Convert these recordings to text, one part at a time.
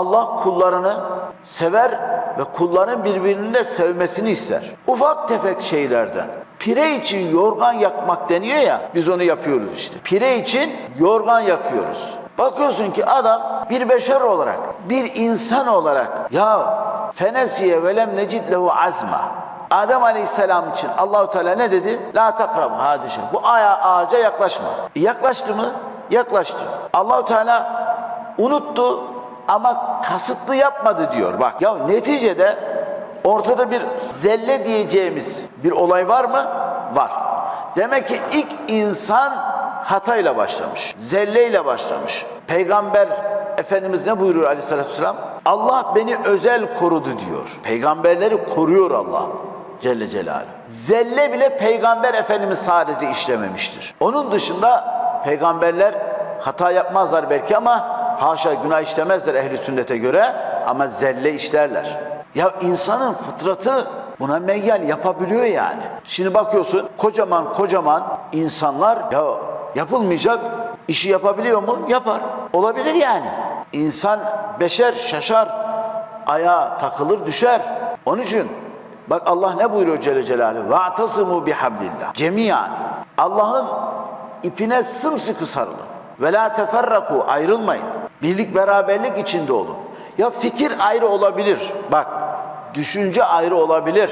Allah kullarını sever ve kulların birbirini de sevmesini ister. Ufak tefek şeylerden. Pire için yorgan yakmak deniyor ya, biz onu yapıyoruz işte. Pire için yorgan yakıyoruz. Bakıyorsun ki adam bir beşer olarak, bir insan olarak ya fenesiye velem necid lehu azma. Adem Aleyhisselam için Allahu Teala ne dedi? La takrab hadişe. Bu aya ağaca yaklaşma. E yaklaştı mı? Yaklaştı. Allahu Teala unuttu ama kasıtlı yapmadı diyor. Bak ya neticede ortada bir zelle diyeceğimiz bir olay var mı? Var. Demek ki ilk insan hatayla başlamış. Zelleyle başlamış. Peygamber Efendimiz ne buyuruyor aleyhissalatü vesselam? Allah beni özel korudu diyor. Peygamberleri koruyor Allah. Celle Celaluhu. Zelle bile Peygamber Efendimiz sadece işlememiştir. Onun dışında peygamberler hata yapmazlar belki ama haşa günah işlemezler ehli sünnete göre ama zelle işlerler. Ya insanın fıtratı buna meyyal yapabiliyor yani. Şimdi bakıyorsun kocaman kocaman insanlar ya yapılmayacak işi yapabiliyor mu? Yapar. Olabilir yani. İnsan beşer şaşar, ayağa takılır düşer. Onun için Bak Allah ne buyuruyor Celle Celaluhu? Ve'tasimu bihablillah. Cemiyan. Allah'ın ipine sımsıkı sarılın. Ve la teferraku. Ayrılmayın. Birlik beraberlik içinde olun. Ya fikir ayrı olabilir. Bak düşünce ayrı olabilir.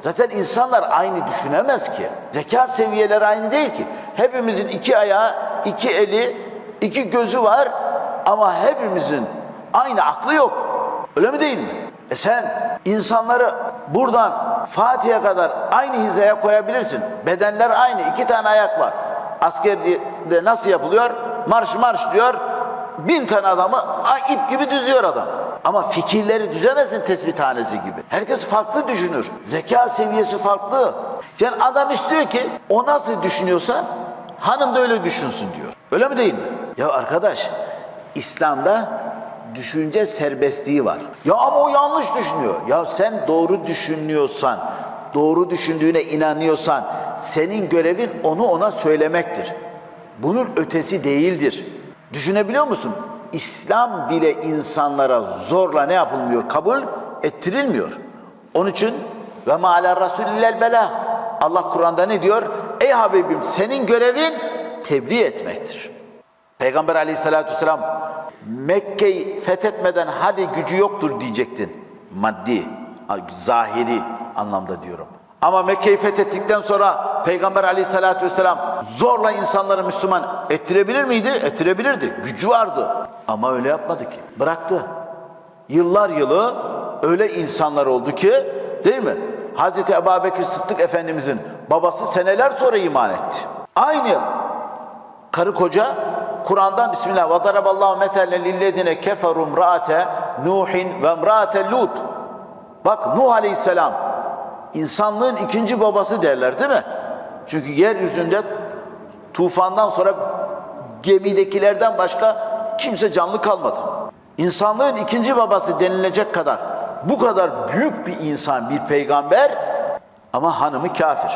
Zaten insanlar aynı düşünemez ki. Zeka seviyeleri aynı değil ki. Hepimizin iki ayağı, iki eli, iki gözü var ama hepimizin aynı aklı yok. Öyle mi değil mi? E sen insanları buradan Fatih'e kadar aynı hizaya koyabilirsin. Bedenler aynı. iki tane ayak var. Askerde nasıl yapılıyor? Marş marş diyor. Bin tane adamı ip gibi düzüyor adam. Ama fikirleri düzemezsin tespih tanesi gibi. Herkes farklı düşünür. Zeka seviyesi farklı. Yani adam istiyor ki o nasıl düşünüyorsa hanım da öyle düşünsün diyor. Öyle mi değil mi? Ya arkadaş İslam'da düşünce serbestliği var. Ya ama o yanlış düşünüyor. Ya sen doğru düşünüyorsan, doğru düşündüğüne inanıyorsan senin görevin onu ona söylemektir. Bunun ötesi değildir. Düşünebiliyor musun? İslam bile insanlara zorla ne yapılmıyor? Kabul ettirilmiyor. Onun için ve ma'ala rasulillel bela. Allah Kur'an'da ne diyor? Ey Habibim senin görevin tebliğ etmektir. Peygamber aleyhissalatü vesselam Mekke'yi fethetmeden hadi gücü yoktur diyecektin. Maddi, zahiri anlamda diyorum. Ama Mekke'yi fethettikten sonra Peygamber aleyhissalatü vesselam zorla insanları Müslüman ettirebilir miydi? Ettirebilirdi. Gücü vardı. Ama öyle yapmadı ki. Bıraktı. Yıllar yılı öyle insanlar oldu ki değil mi? Hazreti Ebubekir Sıddık Efendimizin babası seneler sonra iman etti. Aynı karı koca Kur'an'dan Bismillah ve daraballahu meselen lillezine keferu imraate Nuhin ve imraate Lut. Bak Nuh Aleyhisselam insanlığın ikinci babası derler değil mi? Çünkü yeryüzünde tufandan sonra gemidekilerden başka kimse canlı kalmadı. İnsanlığın ikinci babası denilecek kadar bu kadar büyük bir insan, bir peygamber ama hanımı kafir.